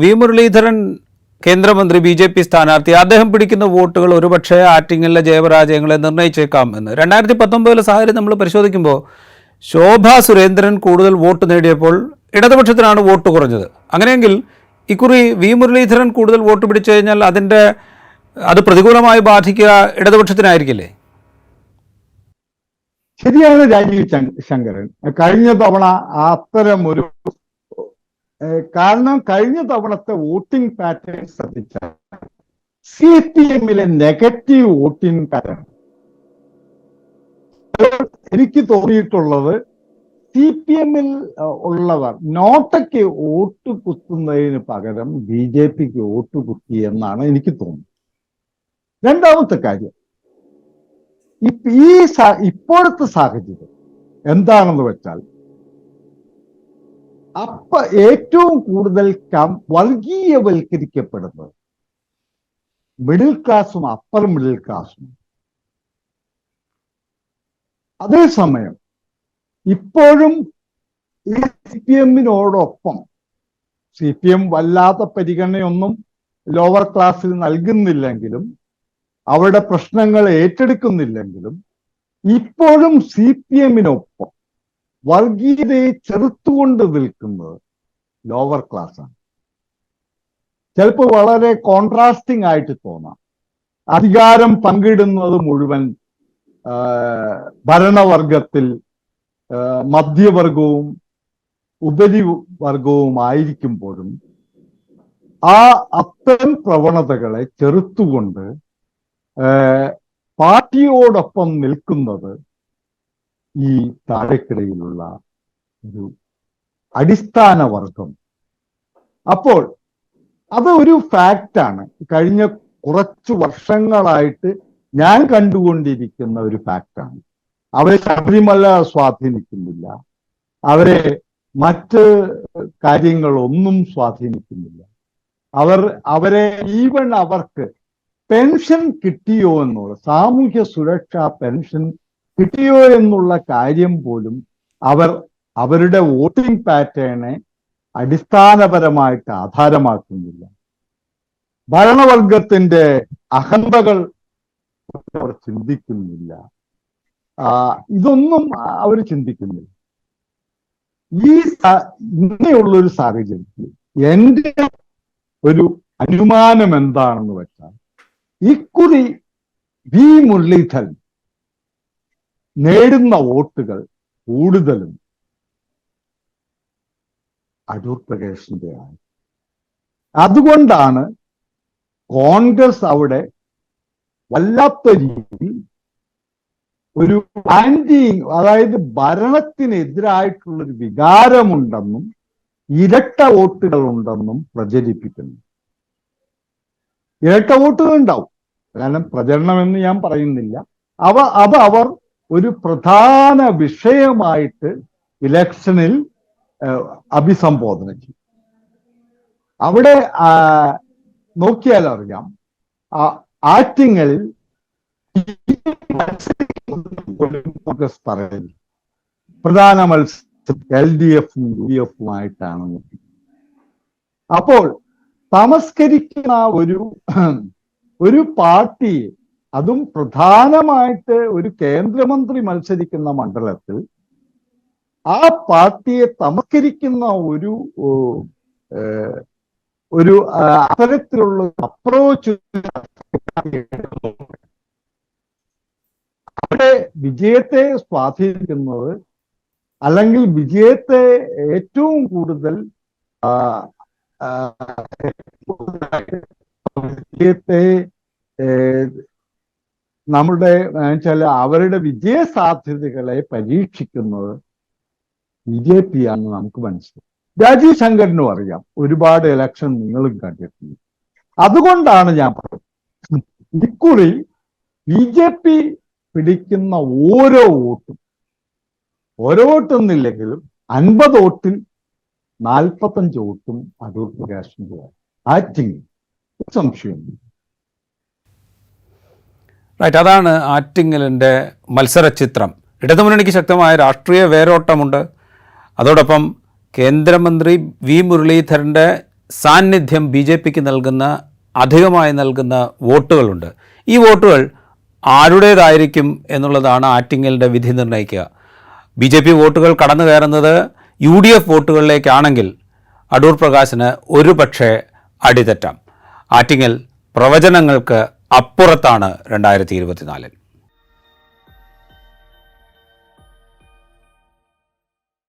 V Muraleedharan കേന്ദ്രമന്ത്രി B J P സ്ഥാനാർത്ഥി അദ്ദേഹം പിടിക്കുന്ന വോട്ടുകൾ ഒരുപക്ഷെ ആറ്റിങ്ങലിലെ ജയപരാജയങ്ങളെ നിർണയിച്ചേക്കാം എന്ന്. രണ്ടായിരത്തി പത്തൊമ്പതിലെ സാഹചര്യം നമ്മൾ പരിശോധിക്കുമ്പോൾ ശോഭ സുരേന്ദ്രൻ കൂടുതൽ വോട്ട് നേടിയപ്പോൾ ഇടതുപക്ഷത്തിനാണ് വോട്ട് കുറഞ്ഞത്. അങ്ങനെയെങ്കിൽ ഇക്കുറി വി മുരളീധരൻ കൂടുതൽ വോട്ട് പിടിച്ചു കഴിഞ്ഞാൽ അതിന്റെ അത് പ്രതികൂലമായി ബാധിക്കുക ഇടതുപക്ഷത്തിനായിരിക്കില്ലേ? ശരിയാണ് രാജീവ് ശങ്- ശങ്കരൻ. കഴിഞ്ഞ തവണ അത്തരം ഒരു കാരണം കഴിഞ്ഞ തവണത്തെ വോട്ടിംഗ് പാറ്റേൺ ശ്രദ്ധിച്ചാൽ സി പി എമ്മിലെ നെഗറ്റീവ് വോട്ടിംഗ് പാറ്റേൺ എനിക്ക് തോന്നിയിട്ടുള്ളത് സി പി എമ്മിൽ ഉള്ളവർ നോട്ടയ്ക്ക് വോട്ട് കുത്തുന്നതിന് പകരം ബി ജെ പിക്ക് വോട്ട് കുത്തി എന്നാണ് എനിക്ക് തോന്നുന്നത്. രണ്ടാമത്തെ കാര്യം ഈ ഇപ്പോഴത്തെ സാഹചര്യം എന്താണെന്ന് വെച്ചാൽ അപ്പ ഏറ്റവും കൂടുതൽ വർഗീയവൽക്കരിക്കപ്പെടുന്നത് മിഡിൽ ക്ലാസ്സും അപ്പർ മിഡിൽ ക്ലാസ്സും അതേസമയം ഇപ്പോഴും ഈ സി പി എമ്മിനോടൊപ്പം സി പി എം വല്ലാത്ത പരിഗണനയൊന്നും ലോവർ ക്ലാസ്സിൽ നൽകുന്നില്ലെങ്കിലും അവരുടെ പ്രശ്നങ്ങൾ ഏറ്റെടുക്കുന്നില്ലെങ്കിലും ഇപ്പോഴും സി പി എമ്മിനൊപ്പം വർഗീയതയെ ചെറുത്തുകൊണ്ട് നിൽക്കുന്നത് ലോവർ ക്ലാസ് ആണ്. ചിലപ്പോൾ വളരെ കോൺട്രാസ്റ്റിംഗ് ആയിട്ട് തോന്നാം. അധികാരം പങ്കിടുന്നത് മുഴുവൻ ഭരണവർഗത്തിൽ മധ്യവർഗവും ഉപരി വർഗവുമായിരിക്കുമ്പോഴും ആ അത്തരം പ്രവണതകളെ ചെറുത്തുകൊണ്ട് പാർട്ടിയോടൊപ്പം നിൽക്കുന്നത് ഈ താഴെക്കിടയിലുള്ള ഒരു അടിസ്ഥാന വർഗം അപ്പോൾ അത് ഒരു ഫാക്റ്റാണ് കഴിഞ്ഞ കുറച്ചു വർഷങ്ങളായിട്ട് ഞാൻ കണ്ടുകൊണ്ടിരിക്കുന്ന ഒരു ഫാക്റ്റാണ് അവരെ ശബരിമല സ്വാധീനിക്കുന്നില്ല. അവരെ മറ്റ് കാര്യങ്ങളൊന്നും സ്വാധീനിക്കുന്നില്ല. അവർ അവരെ ഈവൺ അവർക്ക് പെൻഷൻ കിട്ടിയോ എന്നുള്ള സാമൂഹ്യ സുരക്ഷാ പെൻഷൻ കിട്ടിയോ എന്നുള്ള കാര്യം പോലും അവർ അവരുടെ വോട്ടിംഗ് പാറ്റേണെ അടിസ്ഥാനപരമായിട്ട് ആധാരമാക്കുന്നില്ല. ഭരണവർഗത്തിന്റെ അഹന്തകൾ അവർ ചിന്തിക്കുന്നില്ല. ഇതൊന്നും അവർ ചിന്തിക്കുന്നില്ല. ഈ ഇങ്ങനെയുള്ളൊരു സാഹചര്യത്തിൽ എന്റെ ഒരു അനുമാനം എന്താണെന്ന് വെച്ചാൽ ഇക്കുറി വി മുരളീധരൻ നേടുന്ന വോട്ടുകൾ കൂടുതലും അടൂർ പ്രകാശിന്റെയാണ്. അതുകൊണ്ടാണ് കോൺഗ്രസ് അവിടെ വല്ലാത്ത രീതിയിൽ ഒരു ആന്റി അതായത് ഭരണത്തിനെതിരായിട്ടുള്ളൊരു വികാരമുണ്ടെന്നും ഇരട്ട വോട്ടുകൾ ഉണ്ടെന്നും പ്രചരിപ്പിക്കുന്നു. ഇരട്ട വോട്ടുകൾ ഉണ്ടാവും കാരണം പ്രചരണമെന്ന് ഞാൻ പറയുന്നില്ല. അവ അത് അവർ ഒരു പ്രധാന വിഷയമായിട്ട് ഇലക്ഷനിൽ അഭിസംബോധന ചെയ്യും. അവിടെ നോക്കിയാൽ അറിയാം ആറ്റിങ്ങളിൽ കോൺഗ്രസ് പറയുന്നു. പ്രധാന മത്സരം എൽ ഡി എഫും യു ഡി എഫുമായിട്ടാണ് അപ്പോൾ തമസ്കരിക്കുന്ന ഒരു ഒരു പാർട്ടി അതും പ്രധാനമായിട്ട് ഒരു കേന്ദ്രമന്ത്രി മത്സരിക്കുന്ന മണ്ഡലത്തിൽ ആ പാർട്ടിയെ തമസ്കരിക്കുന്ന ഒരു ഒരു അത്തരത്തിലുള്ള അപ്രോച്ച് അവിടെ വിജയത്തെ സ്വാധീനിക്കുന്നത് അല്ലെങ്കിൽ വിജയത്തെ ഏറ്റവും കൂടുതൽ വിജയത്തെ നമ്മുടെ വെച്ചാൽ അവരുടെ വിജയ സാധ്യതകളെ പരീക്ഷിക്കുന്നത് ബി ജെ പി ആണെന്ന് നമുക്ക് മനസ്സിലാവും രാജീവ് ശങ്കറിനും അറിയാം ഒരുപാട് ഇലക്ഷൻ നിങ്ങളും കണ്ടിട്ടുണ്ട്. അതുകൊണ്ടാണ് ഞാൻ പറയുന്നത് ഇക്കുറി ബി ജെ പി പിടിക്കുന്ന ഓരോ വോട്ടും ഓരോ വോട്ടൊന്നില്ലെങ്കിലും അൻപത് വോട്ടിൽ നാൽപ്പത്തഞ്ച് വോട്ടും അടൂർ പ്രകാശിന്റെ ആറ്റിങ് സംശയം റൈറ്റ് അതാണ് ആറ്റിങ്ങലിന്റെ മത്സരചിത്രം. ഇടതുമുന്നണിക്ക് ശക്തമായ രാഷ്ട്രീയ വേരോട്ടമുണ്ട്. അതോടൊപ്പം കേന്ദ്രമന്ത്രി വി മുരളീധരന്റെ സാന്നിധ്യം ബി ജെ പിക്ക് നൽകുന്ന അധികമായി നൽകുന്ന വോട്ടുകളുണ്ട്. ഈ വോട്ടുകൾ ആരുടേതായിരിക്കും എന്നുള്ളതാണ് ആറ്റിങ്ങലിന്റെ വിധി നിർണയിക്കുക. ബി ജെ പി വോട്ടുകൾ കടന്നു കയറുന്നത് യു ഡി എഫ് വോട്ടുകളിലേക്കാണെങ്കിൽ അടൂർ പ്രകാശിന് ഒരു പക്ഷേ അടിതെറ്റാം. ആറ്റിങ്ങൽ പ്രവചനങ്ങൾക്ക് അപ്പുറത്താണ് രണ്ടായിരത്തി ഇരുപത്തിനാലിൽ.